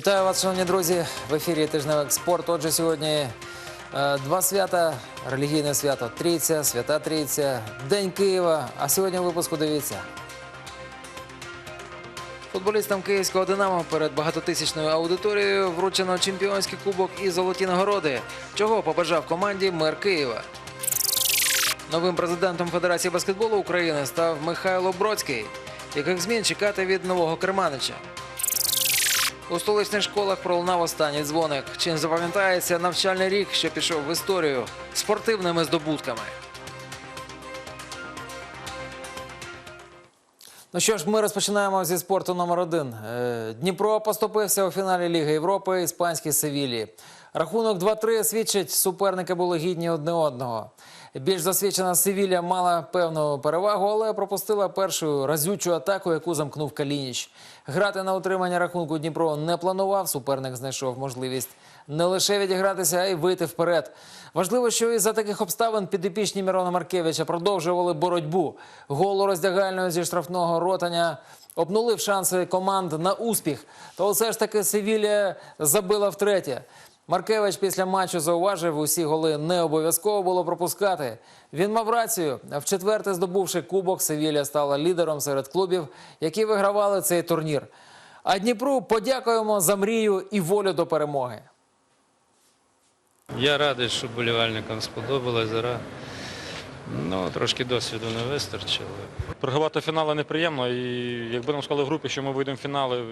Вітаю вас, шановні друзі. В ефірі тижневик спорт. Отже, сьогодні е, два свята: релігійне свято Трійця, Свята Трійця, День Києва. А сьогодні в випуску дивіться. Футболістам київського Динамо перед багатотисячною аудиторією вручено чемпіонський кубок і золоті нагороди. Чого побажав команді мер Києва. Новим президентом Федерації баскетболу України став Михайло Бродський. Яких змін чекати від нового керманича? У столичних школах пролунав останній дзвоник. Чим запам'ятається навчальний рік, що пішов в історію спортивними здобутками. Ну що ж, ми розпочинаємо зі спорту номер один. Е, Дніпро поступився у фіналі Ліги Європи іспанській Севілії. Рахунок 2-3 свідчить, суперники були гідні одне одного. Більш засвідчена Севілля мала певну перевагу, але пропустила першу разючу атаку, яку замкнув Калініч. Грати на утримання рахунку Дніпро не планував. Суперник знайшов можливість не лише відігратися, а й вийти вперед. Важливо, що із за таких обставин підопічні Мірона Маркевича продовжували боротьбу. Гол у роздягальної зі штрафного ротання обнулив шанси команд на успіх. То все ж таки Севілія забила втретє. Маркевич після матчу зауважив, усі голи не обов'язково було пропускати. Він мав рацію. В четверте, здобувши кубок, Севілія стала лідером серед клубів, які вигравали цей турнір. А Дніпру подякуємо за мрію і волю до перемоги. Я радий, що болівальникам сподобалась гра. Ну, трошки досвіду не вистачило. Програвати фінали неприємно, і якби нам сказали в групі, що ми вийдемо в фінали,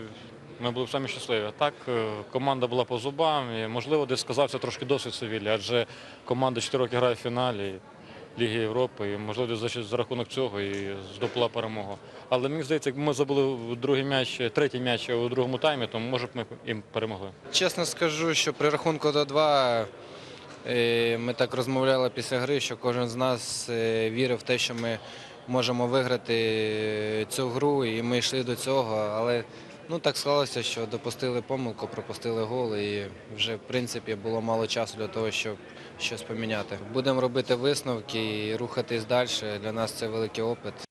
ми були б самі щасливі. Так е, команда була по зубам, і можливо десь сказався трошки досвід Севілі, адже команда 4 роки грає в фіналі Ліги Європи, і можливо десь за, за рахунок цього і здобула перемогу. Але мені здається, якби ми забули другий м'яч, третій м'яч у другому таймі, то може б ми їм перемогли. Чесно скажу, що при рахунку до 2 е, ми так розмовляли після гри, що кожен з нас е, вірив в те, що ми можемо виграти цю гру, і ми йшли до цього. Але ну, так склалося, що допустили помилку, пропустили гол, і вже в принципі було мало часу для того, щоб щось поміняти. Будемо робити висновки і рухатись далі. Для нас це великий опит.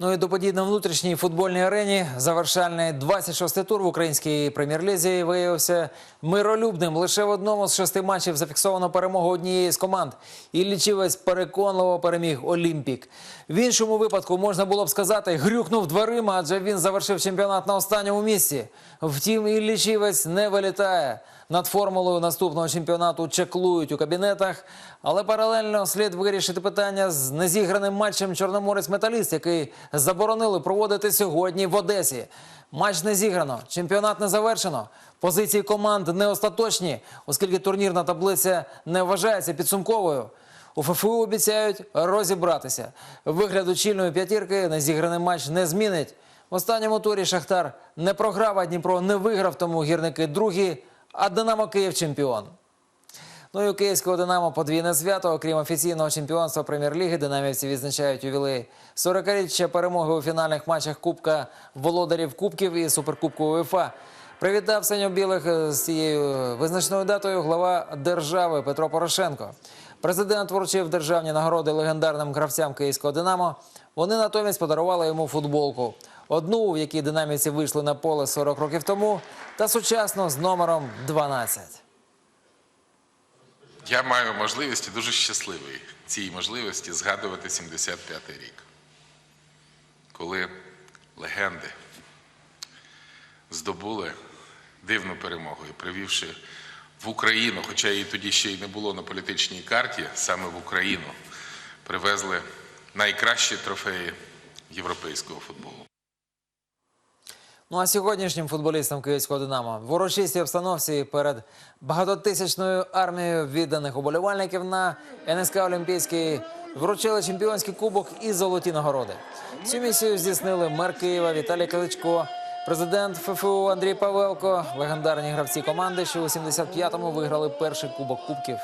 Ну і до подій на внутрішній футбольній арені завершальний 26-й тур в українській прем'єр-лізі виявився миролюбним. Лише в одному з шести матчів зафіксовано перемогу однієї з команд. І лічівець переконливо переміг Олімпік. В іншому випадку можна було б сказати, грюкнув дверима, адже він завершив чемпіонат на останньому місці. Втім, і лічівець не вилітає. Над формулою наступного чемпіонату чеклують у кабінетах, але паралельно слід вирішити питання з незіграним матчем Чорноморець Металіст, який заборонили проводити сьогодні в Одесі. Матч не зіграно, чемпіонат не завершено. Позиції команд не остаточні, оскільки турнірна таблиця не вважається підсумковою. У ФФУ обіцяють розібратися. Вигляд очільної п'ятірки незіграний матч не змінить. В останньому турі Шахтар не програв, а Дніпро не виграв, тому гірники другі, а Динамо Київ чемпіон. Ну і у київського Динамо подвійне свято. Окрім офіційного чемпіонства прем'єр-ліги, динамівці відзначають ювілей 40-річчя перемоги у фінальних матчах Кубка володарів Кубків і Суперкубку УЄФА. Привітав синьо-білих з цією визначною датою глава держави Петро Порошенко. Президент вручив державні нагороди легендарним гравцям київського Динамо. Вони натомість подарували йому футболку. Одну, в якій динамівці вийшли на поле 40 років тому, та сучасну з номером 12. Я маю можливість і дуже щасливий цій можливості згадувати 75-й рік, коли легенди здобули дивну перемогу і привівши в Україну, хоча її тоді ще й не було на політичній карті, саме в Україну привезли найкращі трофеї європейського футболу. Ну а сьогоднішнім футболістам київського Динамо в урочистій обстановці перед багатотисячною армією відданих уболівальників на НСК Олімпійський вручили чемпіонський кубок і золоті нагороди. Цю місію здійснили мер Києва Віталій Кличко, президент ФФУ Андрій Павелко, легендарні гравці команди, що у 75-му виграли перший кубок кубків.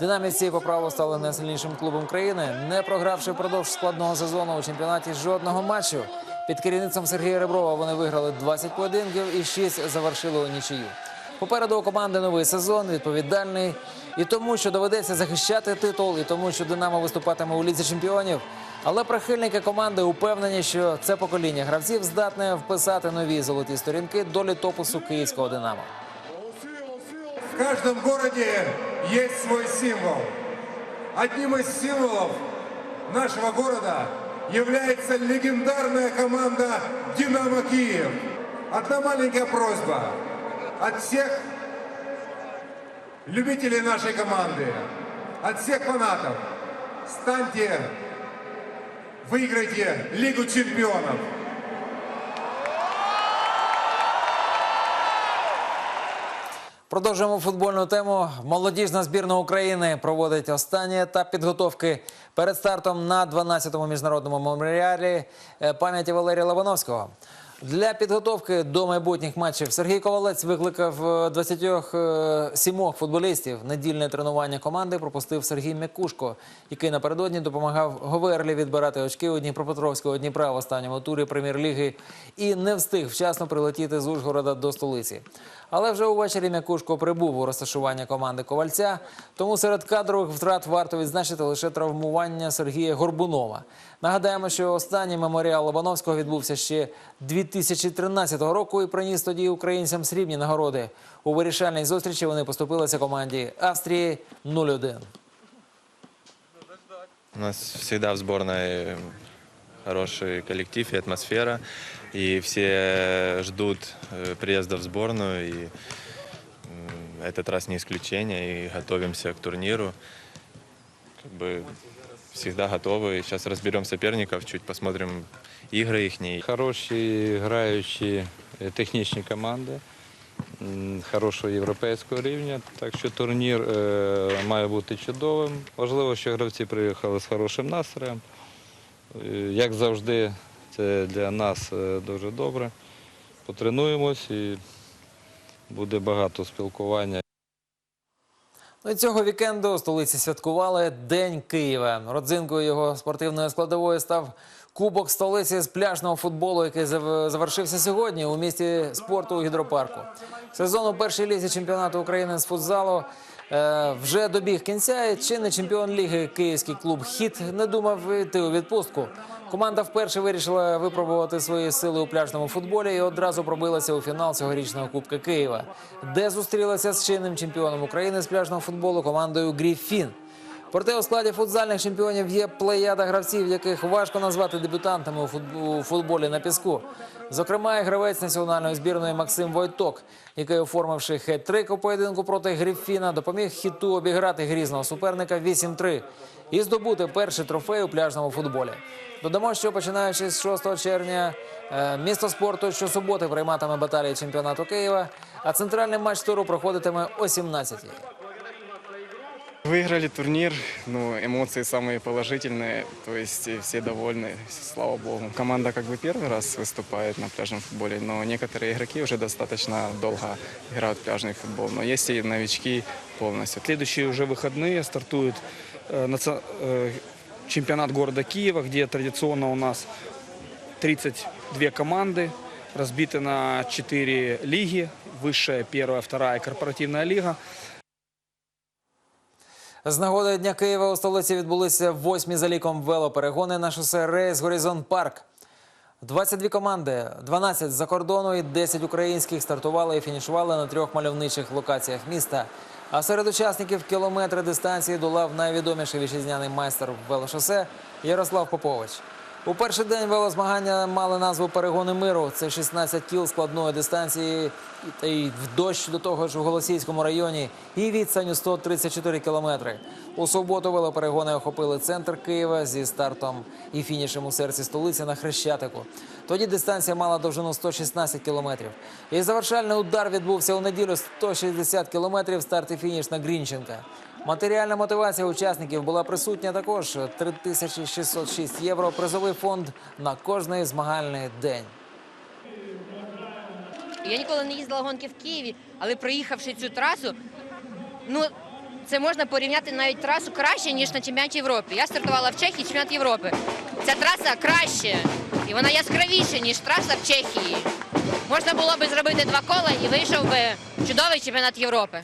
Динамівці по праву стали найсильнішим клубом країни, не програвши впродовж складного сезону у чемпіонаті жодного матчу. Під керівництвом Сергія Реброва вони виграли 20 поєдинків і 6 завершили у нічию. Попереду у команди новий сезон, відповідальний і тому, що доведеться захищати титул, і тому, що Динамо виступатиме у лізі чемпіонів. Але прихильники команди упевнені, що це покоління гравців здатне вписати нові золоті сторінки до літопису київського динамо. В каждом городе есть свой символ. Одним из символов нашего города является легендарная команда «Динамо Киев». Одна маленькая просьба от всех любителей нашей команды, от всех фанатов. Станьте, выиграйте Лигу чемпионов. Продовжуємо футбольну тему. Молодіжна збірна України проводить останній етап підготовки перед стартом на 12-му міжнародному меморіалі е, пам'яті Валерія Лобановського. Для підготовки до майбутніх матчів Сергій Ковалець викликав е, 27 футболістів. Недільне тренування команди пропустив Сергій Мякушко, який напередодні допомагав Говерлі відбирати очки у Дніпропетровського Дніпра в останньому турі прем'єр-ліги і не встиг вчасно прилетіти з Ужгорода до столиці. Але вже увечері Мякушко прибув у розташування команди Ковальця. Тому серед кадрових втрат варто відзначити лише травмування Сергія Горбунова. Нагадаємо, що останній меморіал Лобановського відбувся ще 2013 року і приніс тоді українцям срібні нагороди. У вирішальній зустрічі вони поступилися команді Австрії 0-1. У нас всегда в сборной хороший коллектив и атмосфера, и все ждут э, приезда в сборную, и м, этот раз не исключение, и готовимся к турниру. Как бы всегда готовы. Сейчас разберем соперников, чуть посмотрим игры их. Хороші граючі е, технічні команди м, хорошого європейського рівня. Так що турнір е, має бути чудовим. Важливо, що гравці приїхали з хорошим настроєм. Е, Як завжди, це для нас е, дуже добре. Потренуємось і буде багато спілкування. Ну цього вікенду у столиці святкували День Києва. Родзинкою його спортивної складової став Кубок столиці з пляжного футболу, який завершився сьогодні у місті спорту у гідропарку. Сезон у першій лізі чемпіонату України з футзалу вже добіг кінця. Чинний чемпіон ліги київський клуб Хіт не думав йти у відпустку. Команда вперше вирішила випробувати свої сили у пляжному футболі і одразу пробилася у фінал цьогорічного Кубка Києва, де зустрілася з чинним чемпіоном України з пляжного футболу командою Гріфін. Проте у складі футзальних чемпіонів є плеяда гравців, яких важко назвати дебютантами у футб- футболі на піску. Зокрема, і гравець національної збірної Максим Войток, який, оформивши хет-трик у поєдинку проти Гріфіна, допоміг хіту обіграти грізного суперника 8-3 і здобути перший трофей у пляжному футболі. Додамо, що починаючи з 6 червня е, місто спорту щосуботи прийматиме баталії чемпіонату Києва, а центральний матч туру проходитиме о 17-й. Выиграли турнир, ну, эмоции самые положительные, то есть э, все довольны, слава богу. Команда как бы первый раз выступает на пляжном футболе, но некоторые игроки уже достаточно долго играют в пляжный футбол, но есть и новички полностью. Следующие уже выходные стартует э, э, чемпионат города Киева, где традиционно у нас 32 команды, разбиты на 4 лиги. Высшая, первая, вторая корпоративная лига. З нагоди Дня Києва у столиці відбулися восьмі за ліком велоперегони на шосе Рейс Горизонт Парк. 22 команди, 12 з-за кордону і 10 українських стартували і фінішували на трьох мальовничих локаціях міста. А серед учасників кілометри дистанції долав найвідоміший вітчизняний майстер велошосе Ярослав Попович. У перший день велозмагання мали назву Перегони миру. Це 16 кіл складної дистанції та й в дощ до того ж у Голосійському районі і відстанню 134 кілометри. У суботу велоперегони охопили центр Києва зі стартом і фінішем у серці столиці на Хрещатику. Тоді дистанція мала довжину 116 кілометрів. І завершальний удар відбувся у неділю 160 кілометрів старт і фініш на Грінченка. Матеріальна мотивація учасників була присутня також 3606 євро. Призовий фонд на кожний змагальний день. Я ніколи не їздила гонки в Києві, але проїхавши цю трасу, ну це можна порівняти навіть трасу краще, ніж на чемпіонаті Європи. Я стартувала в Чехії чемпіонат Європи. Ця траса краще і вона яскравіша, ніж траса в Чехії. Можна було би зробити два кола і вийшов би чудовий чемпіонат Європи.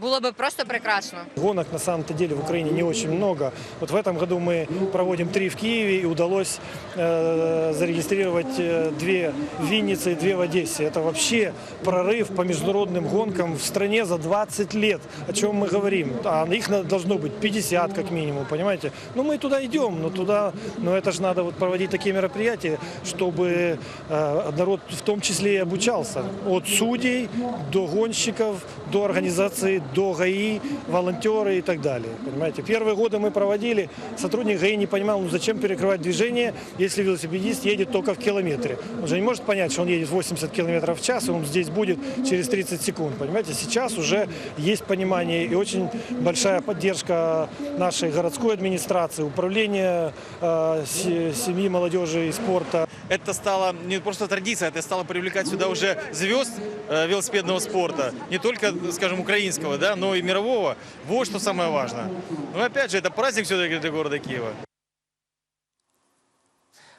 Було би просто прекрасно. Гонок на самом-то деле в Украине не очень много. Вот в этом году мы проводим три в Киеве и удалось э, зарегистрировать э, две в Виннице и две в Одессе. Это вообще прорыв по международным гонкам в стране за 20 лет. О чем мы говорим? А их должно быть 50 как минимум, понимаете? Ну мы туда идем, но туда, но это же надо вот проводить такие мероприятия, чтобы э, народ в том числе и обучался. От судей до гонщиков, до организации, до ГАИ, волонтеры и так далее. Понимаете? Первые годы мы проводили, сотрудник ГАИ не понимал, ну зачем перекрывать движение, если велосипедист едет только в километре. Он же не может понять, что он едет 80 километров в час, и он здесь будет через 30 секунд. Понимаете? Сейчас уже есть понимание и очень большая поддержка нашей городской администрации, управления э, се- семьи, молодежи и спорта. это стало не просто традиция, это стало привлекать сюда уже звезд э, велосипедного спорта, не только, скажем, украинского, да, но и мирового. Вот что самое важное. Но опять же, это праздник все-таки для города Киева.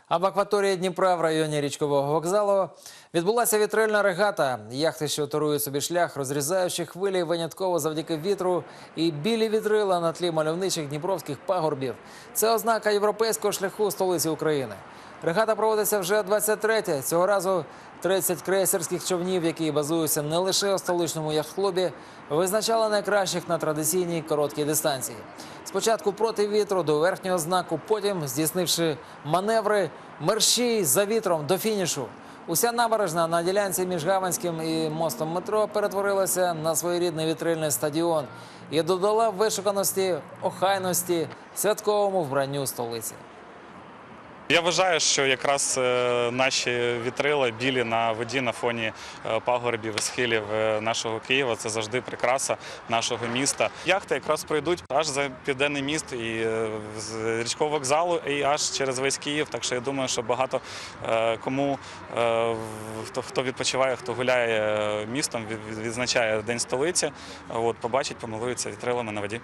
В акваторії Дніпра в районі річкового вокзалу відбулася вітрильна регата. Яхти, що торують собі шлях, розрізаючи хвилі винятково завдяки вітру і білі вітрила на тлі мальовничих дніпровських пагорбів. Це ознака європейського шляху столиці України. Регата проводиться вже 23-те. Цього разу 30 крейсерських човнів, які базуються не лише у столичному яхт-клубі, визначали найкращих на традиційній короткій дистанції. Спочатку проти вітру до верхнього знаку, потім, здійснивши маневри, мерщій за вітром до фінішу. Уся набережна на ділянці між Гаванським і мостом метро перетворилася на своєрідний вітрильний стадіон і додала вишуканості, охайності святковому вбранню столиці. Я вважаю, що якраз е, наші вітрила білі на воді на фоні е, пагорбів і схилів е, нашого Києва це завжди прикраса нашого міста. Яхти якраз пройдуть аж за південний міст і з річкового вокзалу, і аж через весь Київ. Так що я думаю, що багато кому хто відпочиває, хто гуляє містом, від- від- відзначає День столиці. От побачить, помилуються вітрилами на воді.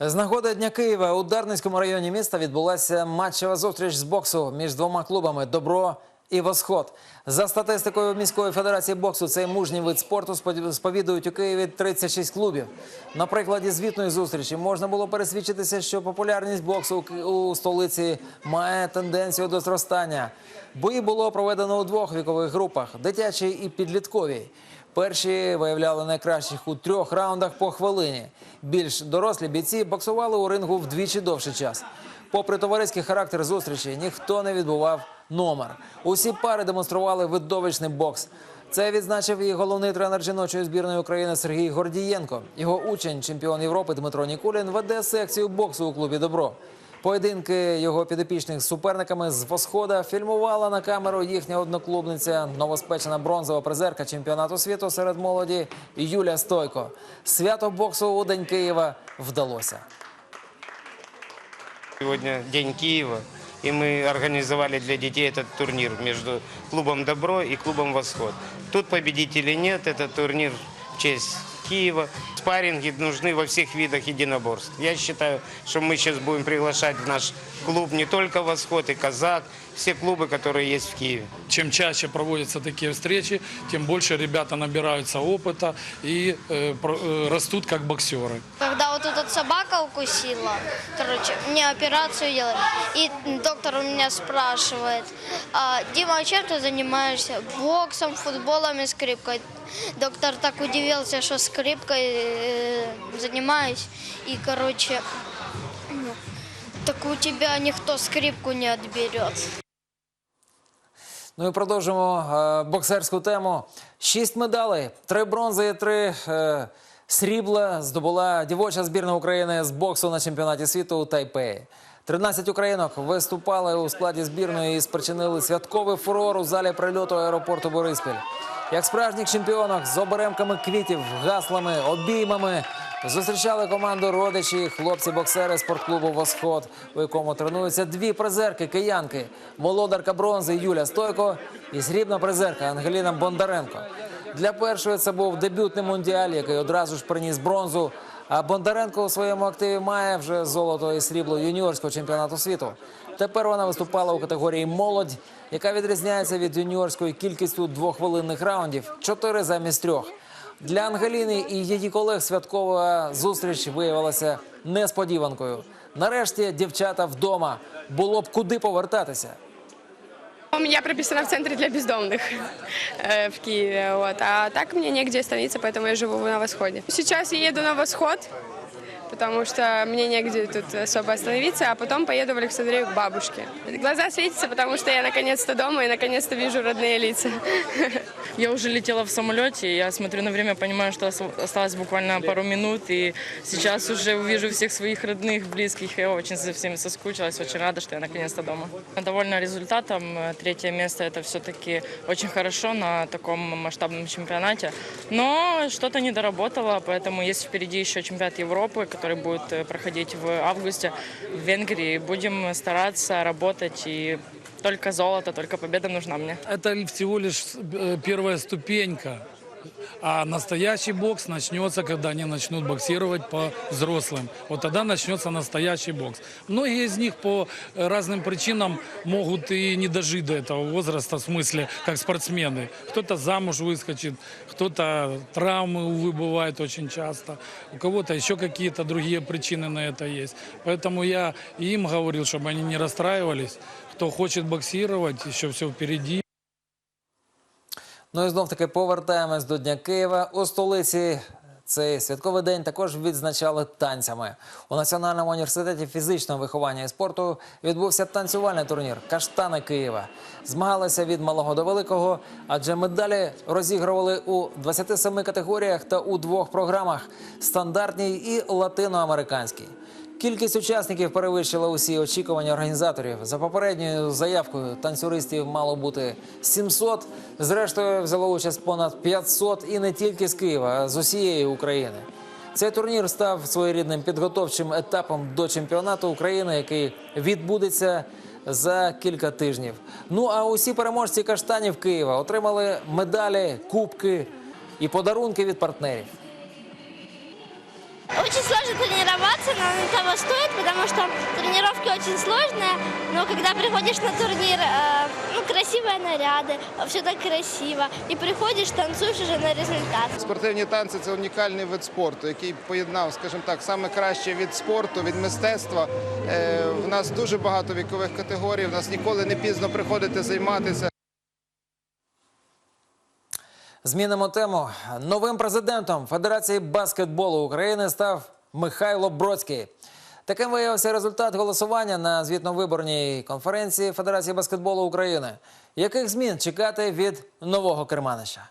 З нагоди Дня Києва у Дарницькому районі міста відбулася матчева зустріч з боксу між двома клубами Добро і Восход. За статистикою міської федерації боксу, цей мужній вид спорту сповідують у Києві 36 клубів. На прикладі звітної зустрічі можна було пересвідчитися, що популярність боксу у столиці має тенденцію до зростання. Бої було проведено у двох вікових групах дитячій і підлітковій. Перші виявляли найкращих у трьох раундах по хвилині. Більш дорослі бійці боксували у рингу вдвічі довший час. Попри товариський характер зустрічі, ніхто не відбував номер. Усі пари демонстрували видовищний бокс. Це відзначив і головний тренер жіночої збірної України Сергій Гордієнко. Його учень, чемпіон Європи Дмитро Нікулін, веде секцію боксу у клубі Добро. Поєдинки його підопічних з суперниками з Восхода фільмувала на камеру їхня одноклубниця, новоспечена бронзова призерка чемпіонату світу серед молоді Юля Стойко. Свято боксу у День Києва вдалося. Сегодня День Киева, и мы организовали для детей этот турнир между клубом «Добро» и клубом «Восход». Тут победителей нет, это турнир в честь Киева. Спарринги нужны во всех видах единоборств. Я считаю, что мы сейчас будем приглашать в наш клуб не только «Восход» и «Казак», все клубы, которые есть в Киеве. Чем чаще проводятся такие встречи, тем больше ребята набираются опыта и э, про- э, растут как боксеры. Когда вот эта собака укусила, короче, мне операцию делали, и доктор у меня спрашивает, «А, Дима, а чем ты занимаешься? Боксом, футболом и скрипкой. Доктор так удивился, что скрипкой э, занимаюсь, и, короче, ну, так у тебя никто скрипку не отберет. Ну і продовжимо е, боксерську тему. Шість медалей, три бронзи і три е, срібла здобула дівоча збірна України з боксу на чемпіонаті світу у Тайпеї. 13 українок виступали у складі збірної і спричинили святковий фурор у залі прильоту аеропорту Бориспіль. Як справжніх чемпіонок з оберемками квітів, гаслами, обіймами зустрічали команду родичі, хлопці-боксери спортклубу Восход, у якому тренуються дві призерки киянки: володарка бронзи Юля Стойко і срібна призерка Ангеліна Бондаренко. Для першої це був дебютний мундіаль, який одразу ж приніс бронзу. А Бондаренко у своєму активі має вже золото і срібло юніорського чемпіонату світу. Тепер вона виступала у категорії молодь, яка відрізняється від юніорської кількістю двохвилинних раундів чотири замість трьох. Для Ангеліни і її колег святкова зустріч виявилася несподіванкою. Нарешті дівчата вдома було б куди повертатися. У меня прописано в центре для бездомных э, в Киеве, вот. а так мне негде остановиться, поэтому я живу на Восходе. Сейчас я еду на Восход, потому что мне негде тут особо остановиться, а потом поеду в Александрию к бабушке. Глаза светятся, потому что я наконец-то дома и наконец-то вижу родные лица. Я уже летела в самолете, я смотрю на время, понимаю, что ос- осталось буквально пару минут, и сейчас уже увижу всех своих родных, близких. Я очень за всеми соскучилась, очень рада, что я наконец-то дома. Довольна результатом. Э, Третье место это все-таки очень хорошо на таком масштабном чемпионате. Но что-то не доработала, поэтому есть впереди еще чемпионат Европы, который будет э, проходить в августе в Венгрии. Будем стараться работать и только золото, только победа нужна мне. Это всего лишь э, первая ступенька. А настоящий бокс начнется, когда они начнут боксировать по взрослым. Вот тогда начнется настоящий бокс. Многие из них по разным причинам могут и не дожить до этого возраста, в смысле, как спортсмены. Кто-то замуж выскочит, кто-то травмы, увы, бывают очень часто. У кого-то еще какие-то другие причины на это есть. Поэтому я им говорил, чтобы они не расстраивались. Кто хочет боксировать, еще все впереди. Ну і знов таки повертаємось до Дня Києва. У столиці цей святковий день також відзначали танцями. У Національному університеті фізичного виховання і спорту відбувся танцювальний турнір Каштани Києва. Змагалися від малого до великого, адже медалі розігрували у 27 категоріях та у двох програмах стандартній і латиноамериканській. Кількість учасників перевищила усі очікування організаторів. За попередньою заявкою танцюристів мало бути 700. Зрештою взяло участь понад 500 і не тільки з Києва, а з усієї України. Цей турнір став своєрідним підготовчим етапом до чемпіонату України, який відбудеться за кілька тижнів. Ну а усі переможці каштанів Києва отримали медалі, кубки і подарунки від партнерів. Очень сложно тренироваться, но оно того стоит, потому что тренировки очень сложные. Но когда приходишь на турнир, э, ну, красивые наряды, все так красиво. И приходишь, танцуешь уже на результат. Спортивні танці це унікальний вид спорту, який поєднав, скажімо так, саме краще від спорту, від мистецтва. Е, В нас дуже багато вікових категорій. В нас ніколи не пізно приходити займатися. Змінимо тему. Новим президентом Федерації баскетболу України став Михайло Бродський. Таким виявився результат голосування на звітно-виборній конференції Федерації баскетболу України. Яких змін чекати від нового керманича?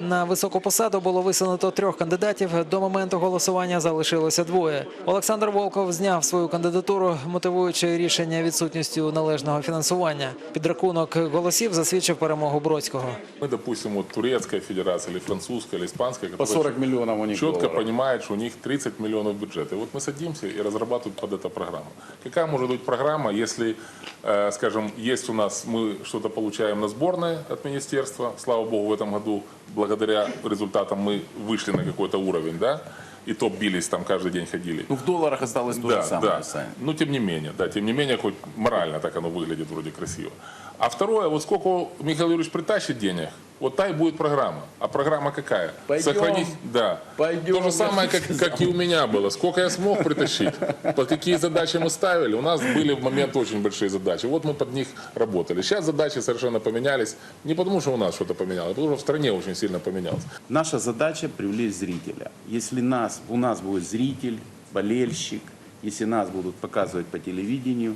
На високу посаду було висунуто трьох кандидатів. До моменту голосування залишилося двоє. Олександр Волков зняв свою кандидатуру, мотивуючи рішення відсутністю належного фінансування. Підрахунок голосів засвідчив перемогу Бродського. Мы, допустим, вот турецкая федерация или французская или испанская, По 40 миллионов у них четко долларов. понимает, что у них 30 миллионов бюджета. И вот мы садимся и разрабатываем под это программу. Какая может быть программа, если, э, скажем, есть у нас, мы что-то получаем на сборные от министерства, слава богу, в этом году благодаря результатам мы вышли на какой-то уровень, да, и то бились там каждый день ходили. Ну, в долларах осталось то Да, же самое, да. Сань. Но тем не менее, да, тем не менее, хоть морально так оно выглядит вроде красиво. А второе, вот сколько Михаил Юрьевич притащит денег, вот та и будет программа. А программа какая? Пойдем. Сохранить, да. Пойдем, То же самое, как, как и у меня было. Сколько я смог притащить, под какие задачи мы ставили. У нас были в момент очень большие задачи. Вот мы под них работали. Сейчас задачи совершенно поменялись. Не потому, что у нас что-то поменялось, а потому что в стране очень сильно поменялось. Наша задача привлечь зрителя. Если нас, у нас будет зритель, болельщик, если нас будут показывать по телевидению,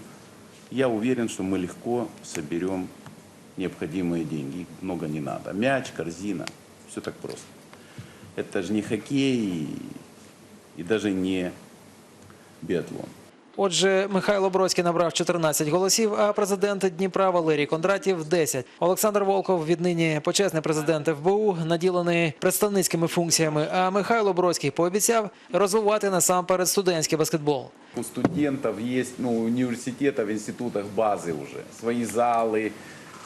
я уверен, что мы легко соберем необходимые деньги. Их много не надо. Мяч, корзина, все так просто. Это же не хоккей и, даже не биатлон. Отже, Михайло Бродський набрав 14 голосів, а президент Дніпра Валерій Кондратів 10. Олександр Волков віднині почесний президент ФБУ, наділений представницькими функціями. А Михайло Бродський пообіцяв розвивати насамперед студентський баскетбол. У студентов есть, ну, у университетов, в институтах базы уже. Свои залы,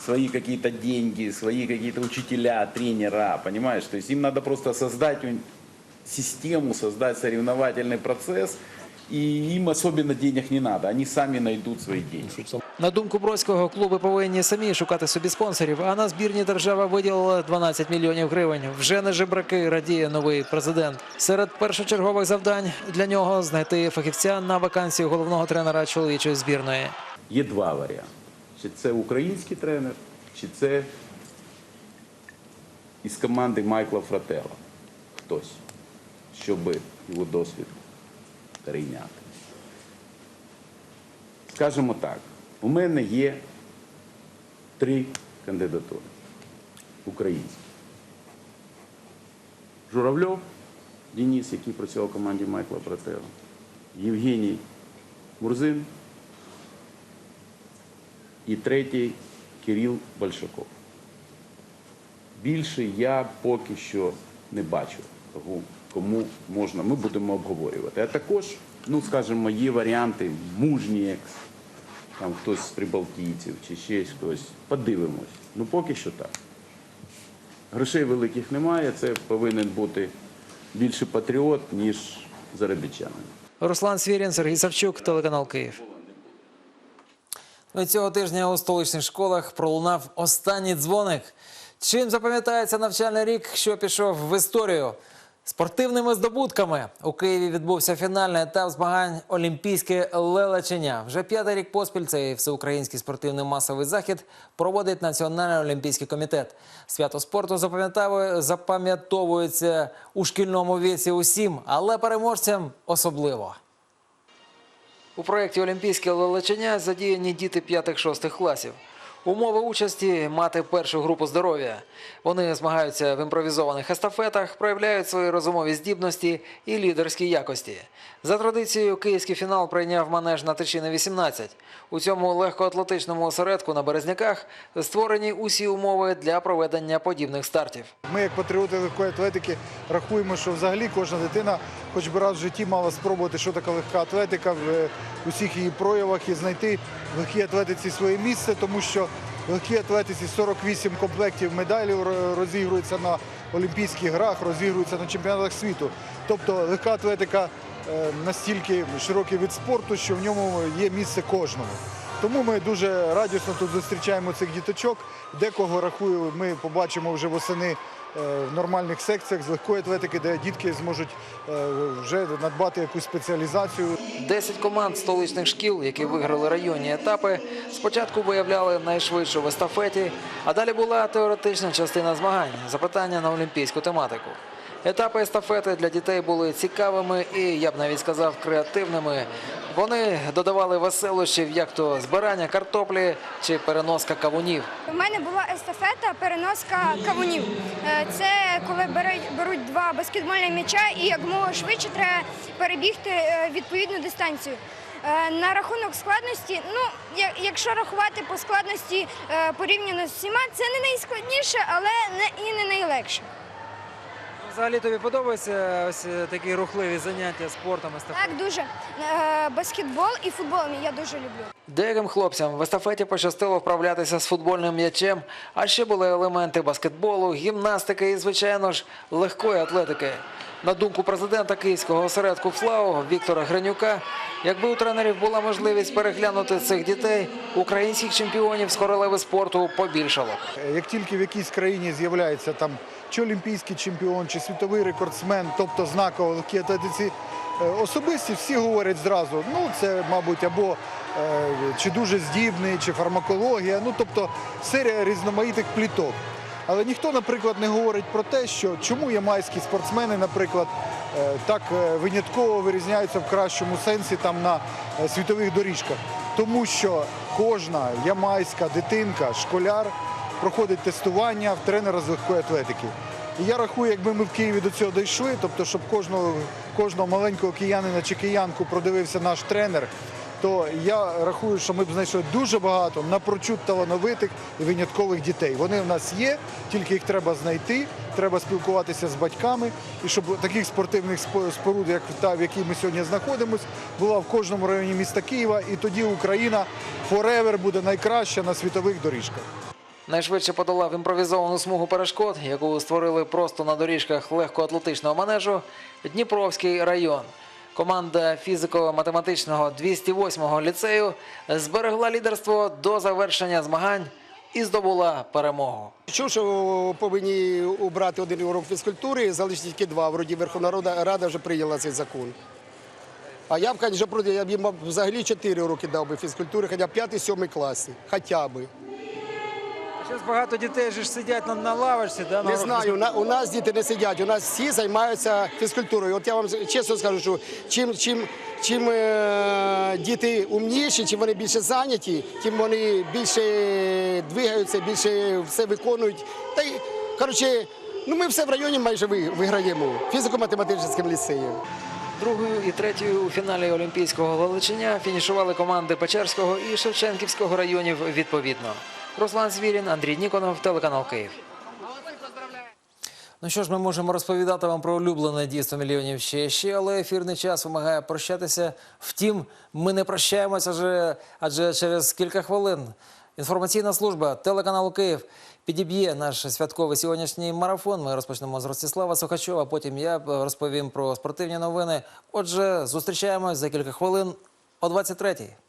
свои какие-то деньги, свои какие-то учителя, тренера, понимаешь? То есть им надо просто создать ун- систему, создать соревновательный процесс И им особенно денег не надо, они сами найдут свои деньги. На думку Бродського, клуби повинні самі шукати собі спонсорів, а на збірні держава виділила 12 мільйонів гривень. Вже не жебраки, радіє новий президент. Серед першочергових завдань для нього знайти фахівця на вакансію головного тренера чоловічої збірної. Є два варіанти. Чи це український тренер, чи це із команди Майкла Фрателла. Хтось, щоб його досвід перейняти. Скажімо так, у мене є три кандидатури українські. Журавльов Денис, який працював в команді Майкла Фрателла, Євгеній Мурзин і третій Кирил Большаков. Більше я поки що не бачу, кого- кому можна. Ми будемо обговорювати. А також, ну скажімо, є варіанти мужні, як там хтось з прибалтійців чи ще хтось. Подивимось. Ну поки що так. Грошей великих немає, це повинен бути більше патріот, ніж заробітчанин. Руслан Свірін, Сергій Савчук, телеканал Київ. Ну Цього тижня у столичних школах пролунав останній дзвоник. Чим запам'ятається навчальний рік, що пішов в історію? Спортивними здобутками у Києві відбувся фінальний етап змагань Олімпійське лелечення. Вже п'ятий рік поспіль цей всеукраїнський спортивний масовий захід проводить Національний олімпійський комітет. Свято спорту запам'ятовує- запам'ятовується у шкільному віці усім, але переможцям особливо. У проєкті Олімпійське лелечення задіяні діти 5-6 класів. Умови участі мати першу групу здоров'я. Вони змагаються в імпровізованих естафетах, проявляють свої розумові здібності і лідерські якості. За традицією, київський фінал прийняв манеж на Тичини 18. У цьому легкоатлетичному осередку на Березняках створені усі умови для проведення подібних стартів. Ми, як патріоти легкої атлетики, рахуємо, що взагалі кожна дитина, хоч би раз в житті, мала спробувати, що таке легка атлетика в е, усіх її проявах і знайти в легкій атлетиці своє місце, тому що легкій атлетиці 48 комплектів медалів ро- розігруються на Олімпійських грах, розігруються на чемпіонатах світу. Тобто легка атлетика е, настільки широкий від спорту, що в ньому є місце кожному. Тому ми дуже радісно тут зустрічаємо цих діточок. Декого рахую, ми побачимо вже восени в нормальних секціях з легкої атлетики, де дітки зможуть е, вже надбати якусь спеціалізацію. Десять команд столичних шкіл, які виграли районні етапи, спочатку виявляли найшвидшу в естафеті, а далі була теоретична частина змагань запитання на олімпійську тематику. Етапи естафети для дітей були цікавими і, я б навіть сказав, креативними. Вони додавали веселощів, як то збирання картоплі чи переноска кавунів. У мене була естафета переноска кавунів. Е, Це коли беруть, два баскетбольні м'яча і якомога швидше треба перебігти е, відповідну дистанцію. Е, На рахунок складності, ну якщо рахувати по складності порівняно з всіма, це не найскладніше, але і не найлегше. Взагалі тобі подобаються ось такі рухливі заняття спортом естафетою? Так дуже Е, баскетбол і футбол я дуже люблю. Деяким хлопцям в естафеті пощастило вправлятися з футбольним м'ячем, а ще були елементи баскетболу, гімнастики і, звичайно ж, легкої атлетики. На думку президента київського осередку ФЛАУ Віктора Гринюка, якби у тренерів була можливість переглянути цих дітей, українських чемпіонів з королеви спорту побільшало. Як тільки в якійсь країні з'являється там чи олімпійський чемпіон, чи світовий рекордсмен, тобто знаково в легкій атлетиці, е, особисті всі говорять зразу, ну це, мабуть, або е, чи дуже здібний, чи фармакологія, ну тобто серія різноманітних пліток. Але ніхто, наприклад, не говорить про те, що чому ямайські спортсмени, наприклад, е, так винятково вирізняються в кращому сенсі там на світових доріжках. Тому що кожна ямайська дитинка, школяр проходить тестування в тренера з легкої атлетики. І я рахую, якби ми в Києві до цього дійшли, тобто, щоб кожного, кожного маленького киянина чи киянку продивився наш тренер, то я рахую, що ми б знайшли дуже багато напрочуд талановитих і виняткових дітей. Вони в нас є, тільки їх треба знайти, треба спілкуватися з батьками, і щоб таких спортивних споруд, як та, в якій ми сьогодні знаходимося, була в кожному районі міста Києва, і тоді Україна форевер буде найкраща на світових доріжках. Найшвидше подолав імпровізовану смугу перешкод, яку створили просто на доріжках легкоатлетичного манежу Дніпровський район. Команда фізико-математичного 208-го ліцею зберегла лідерство до завершення змагань і здобула перемогу. Чув, що повинні убрати один урок фізкультури, залишити тільки два. Вроді Верховна Рада, вже прийняла цей закон. А я б, звісно, я б їм взагалі чотири уроки дав би фізкультури, хоча б п'ятий, сьомий класі. Хоча б. Зараз багато дітей ж сидять на, на лавочці, да, Не знаю, на- у нас діти не сидять, у нас всі займаються фізкультурою. От я вам чесно скажу, що чим, чим, чим е, діти умніші, чим вони більше зайняті, тим вони більше двигаються, більше все виконують. Та й, коротше, ну ми все в районі майже виграємо фізико-математичним ліцеєм. Другою і третьою у фіналі Олімпійського величення фінішували команди Печерського і Шевченківського районів відповідно. Руслан Звірін, Андрій Ніконов, телеканал Київ. Ну що ж, ми можемо розповідати вам про улюблене дійство мільйонів ще ще, але ефірний час вимагає прощатися. Втім, ми не прощаємося, адже, адже через кілька хвилин інформаційна служба телеканалу Київ підіб'є наш святковий сьогоднішній марафон. Ми розпочнемо з Ростислава Сухачова. Потім я розповім про спортивні новини. Отже, зустрічаємось за кілька хвилин о 23-й.